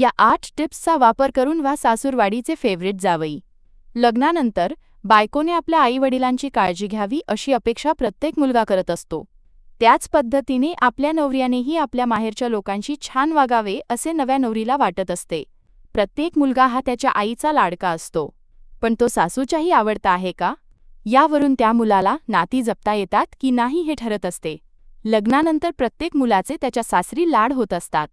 या आठ टिप्सचा वापर करून वा सासूरवाडीचे फेवरेट जावई. लग्नानंतर बायकोने आपल्या आईवडिलांची काळजी घ्यावी अशी अपेक्षा प्रत्येक मुलगा करत असतो. त्याच पद्धतीने आपल्या नवऱ्यानेही आपल्या माहेरच्या लोकांशी छान वागावे असे नव्या नवरीला वाटत असते. प्रत्येक मुलगा हा त्याच्या आईचा लाडका असतो. पण तो सासूच्याही आवडता आहे का? यावरून त्या मुलाला नाती जपता येतात की नाही हे ठरत असते. लग्नानंतर प्रत्येक मुलाचे त्याच्या सासरी लाड होत असतात.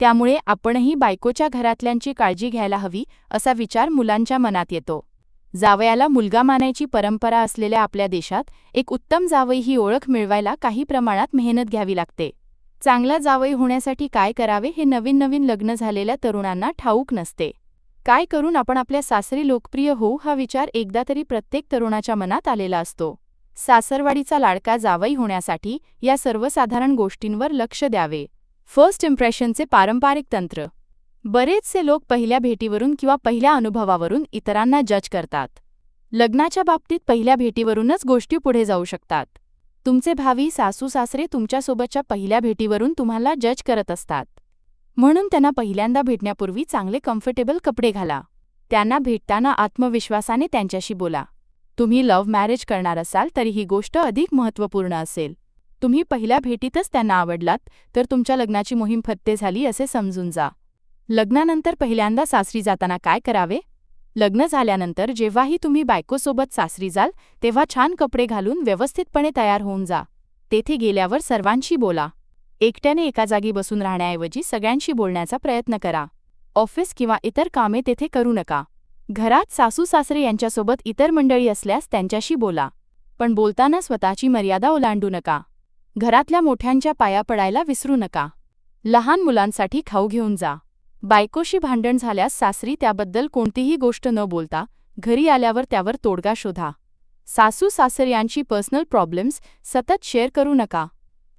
त्यामुळे आपणही बायकोच्या घरातल्यांची काळजी घ्यायला हवी असा विचार मुलांच्या मनात येतो. जावयाला मुलगा मानायची परंपरा असलेल्या आपल्या देशात एक उत्तम जावई ही ओळख मिळवायला काही प्रमाणात मेहनत घ्यावी लागते. चांगला जावई होण्यासाठी काय करावे हे नवीन नवीन लग्न झालेल्या तरुणांना ठाऊक नसते. काय करून आपण आपल्या सासरी लोकप्रिय होऊ हा विचार एकदा तरी प्रत्येक तरुणाच्या मनात आलेला असतो. सासरवाडीचा लाडका जावई होण्यासाठी या सर्वसाधारण गोष्टींवर लक्ष द्यावे. फर्स्ट इम्प्रेशनचे पारंपरिक तंत्र. बरेचसे लोक पहिल्या भेटीवरून किंवा पहिल्या अनुभवावरून इतरांना जज करतात. लग्नाच्या बाबतीत पहिल्या भेटीवरूनच गोष्टी पुढे जाऊ शकतात. तुमचे भावी सासू सासरे तुमच्यासोबतच्या पहिल्या भेटीवरून तुम्हाला जज करत असतात. म्हणून त्यांना पहिल्यांदा भेटण्यापूर्वी चांगले कम्फर्टेबल कपडे घाला. त्यांना भेटताना आत्मविश्वासाने त्यांच्याशी बोला. तुम्ही लव्ह मॅरेज करणार असाल तरी ही गोष्ट अधिक महत्त्वपूर्ण असेल. तुम्ही पहिल्या भेटीतच त्यांना आवडलात तर तुमच्या लग्नाची मोहीम फत्ते झाली असे समजून जा. लग्नानंतर पहिल्यांदा सासरी जाताना काय करावे? लग्न झाल्यानंतर जेव्हाही तुम्ही बायकोसोबत सासरी जाल तेव्हा छान कपडे घालून व्यवस्थितपणे तयार होऊन जा. तेथे गेल्यावर सर्वांशी बोला. एकट्याने एका जागी बसून राहण्याऐवजी सगळ्यांशी बोलण्याचा प्रयत्न करा. ऑफिस किंवा इतर कामे तेथे करू नका. घरात सासू सासरे यांच्यासोबत इतर मंडळी असल्यास त्यांच्याशी बोला. पण बोलताना स्वतःची मर्यादा ओलांडू नका. घरातल्या मोठ्यांच्या पाया पडायला विसरू नका. लहान मुलांसाठी खाऊ घेऊन जा. बायकोशी भांडण झाल्यास सासरी त्याबद्दल कोणतीही गोष्ट न बोलता घरी आल्यावर त्यावर तोडगा शोधा. सासू सासऱ्यांची पर्सनल प्रॉब्लेम्स सतत शेअर करू नका.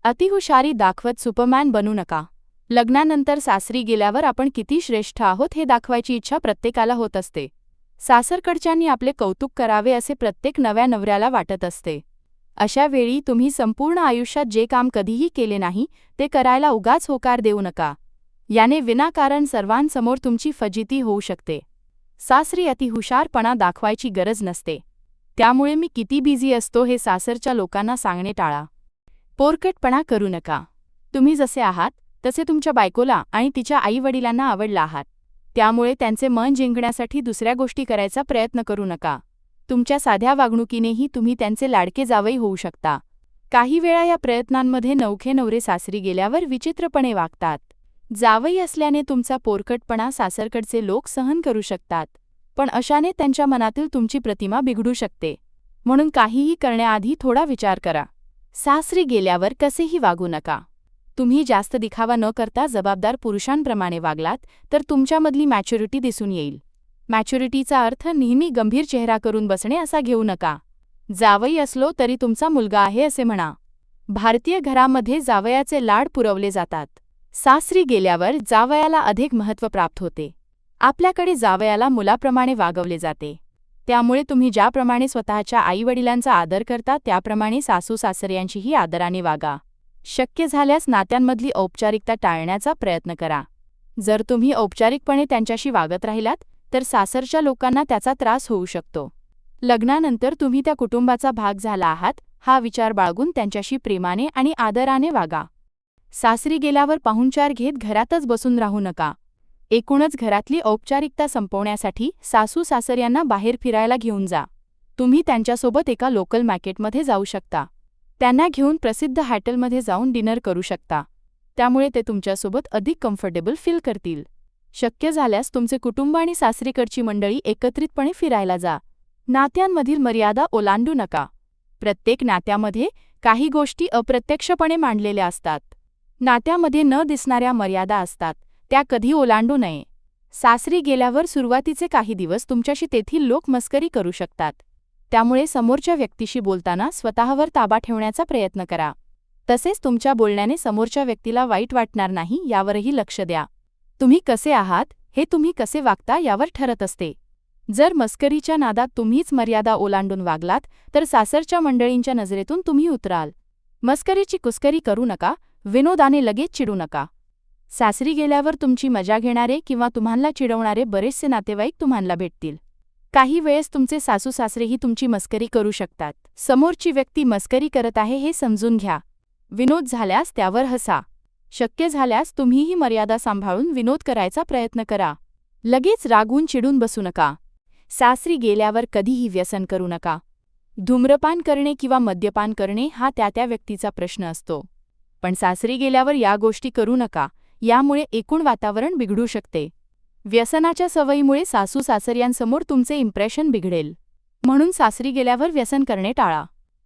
अतिहुशारी दाखवत सुपरमॅन बनू नका. लग्नानंतर सासरी गेल्यावर आपण किती श्रेष्ठ आहोत हे दाखवायची इच्छा प्रत्येकाला होत असते. सासरकडच्यांनी आपले कौतुक करावे असे प्रत्येक नव्या नवऱ्याला वाटत असते. अशा वेळी तुम्ही संपूर्ण आयुष्यात जे काम कधीही केले नाही ते करायला उगाच होकार देऊ नका. याने विनाकारण सर्वांसमोर तुमची फजिती होऊ शकते. सासरी अतिहुशारपणा दाखवायची गरज नसते. त्यामुळे मी किती बिझी असतो हे सासरच्या लोकांना सांगणे टाळा. पोरकटपणा करू नका. तुम्ही जसे आहात तसे तुमच्या बायकोला आणि तिच्या आईवडिलांना आवडला आहात. त्यामुळे त्यांचे मन जिंकण्यासाठी दुसऱ्या गोष्टी करायचा प्रयत्न करू नका. तुमच्या साध्या वागणुकीनेही तुम्ही त्यांचे लाडके जावई होऊ शकता. काही वेळा या प्रयत्नांमध्ये नवखे नवरे सासरी गेल्यावर विचित्रपणे वागतात. जावई असल्याने तुमचा पोरकटपणा सासरकडचे लोक सहन करू शकतात पण अशाने त्यांच्या मनातील तुमची प्रतिमा बिघडू शकते. म्हणून काहीही करण्याआधी थोडा विचार करा. सासरी गेल्यावर कसेही वागू नका. तुम्ही जास्त दिखावा न करता जबाबदार पुरुषांप्रमाणे वागलात तर तुमच्यामधली मॅच्युरिटी दिसून येईल. मॅच्युरिटीचा अर्थ नेहमी गंभीर चेहरा करून बसणे असा घेऊ नका. जावई असलो तरी तुमचा मुलगा आहे असे म्हणा. भारतीय घरामध्ये जावयाचे लाड पुरवले जातात. सासरी गेल्यावर जावयाला अधिक महत्त्व प्राप्त होते. आपल्याकडे जावयाला मुलाप्रमाणे वागवले जाते. त्यामुळे तुम्ही ज्याप्रमाणे स्वतःच्या आईवडिलांचा आदर करता त्याप्रमाणे सासू सासऱ्यांशीही आदराने वागा. शक्य झाल्यास नात्यांमधली औपचारिकता टाळण्याचा प्रयत्न करा. जर तुम्ही औपचारिकपणे त्यांच्याशी वागत राहिलात तर सासरच्या लोकांना त्याचा त्रास होऊ शकतो. लग्नानंतर तुम्ही त्या कुटुंबाचा भाग झाला आहात हा विचार बाळगून त्यांच्याशी प्रेमाने आणि आदराने वागा. सासरी गेल्यावर पाहुणचार घेत घरातच बसून राहू नका. एकूणच घरातली औपचारिकता संपवण्यासाठी सासू सासऱ्यांना बाहेर फिरायला घेऊन जा. तुम्ही त्यांच्यासोबत एका लोकल मार्केटमध्ये जाऊ शकता. त्यांना घेऊन प्रसिद्ध हॉटेलमध्ये जाऊन डिनर करू शकता. त्यामुळे ते तुमच्यासोबत अधिक कम्फर्टेबल फील करतील. शक्य झाल्यास तुमचे कुटुंब आणि सासरीकडची मंडळी एकत्रितपणे फिरायला जा. नात्यांमधील मर्यादा ओलांडू नका. प्रत्येक नात्यामध्ये काही गोष्टी अप्रत्यक्षपणे मांडलेल्या असतात. नात्यामध्ये न दिसणाऱ्या मर्यादा असतात. त्या कधी ओलांडू नये. सासरी गेल्यावर सुरुवातीचे काही दिवस तुमच्याशी तेथील लोक मस्करी करू शकतात. त्यामुळे समोरच्या व्यक्तीशी बोलताना स्वतःवर ताबा ठेवण्याचा प्रयत्न करा. तसेच तुमच्या बोलण्याने समोरच्या व्यक्तीला वाईट वाटणार नाही यावरही लक्ष द्या. तुम्ही कसे आहात हे तुम्ही कसे वागता यावर ठरत असते. जर मस्करीच्या नादात तुम्हीच मर्यादा ओलांडून वागलात तर सासरच्या मंडळींच्या नजरेतून तुम्ही उतराल. मस्करीची कुस्करी करू नका विनोदाने लगेच चिडू नका. सासरी गेल्यावर तुमची मजा घेणारे किंवा तुम्हाला चिडवणारे बरेचसे नातेवाईक तुम्हाला भेटतील. काही वेळेस तुमचे सासू सासरेही तुमची मस्करी करू शकतात. समोरची व्यक्ती मस्करी करत आहे हे समजून घ्या. विनोद झाल्यास त्यावर हसा. शक्य झाल्यास तुम्हीही मर्यादा सांभाळून विनोद करायचा प्रयत्न करा. लगेच रागून चिडून बसू नका. सासरी गेल्यावर कधीही व्यसन करू नका. धूम्रपान करणे किंवा मद्यपान करणे हा त्या त्या व्यक्तीचा प्रश्न असतो. पण सासरी गेल्यावर या गोष्टी करू नका. यामुळे एकूण वातावरण बिघडू शकते. व्यसनाच्या सवयीमुळे सासू सासऱ्यांसमोर तुमचे इम्प्रेशन बिघडेल. म्हणून सासरी गेल्यावर व्यसन करणे टाळा.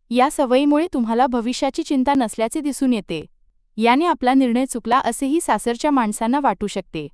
या सवयीमुळे तुम्हाला भविष्याची चिंता नसल्याचे दिसून येते. याने आपला निर्णय चुकला असेही सासरच्या माणसांना वाटू शकते.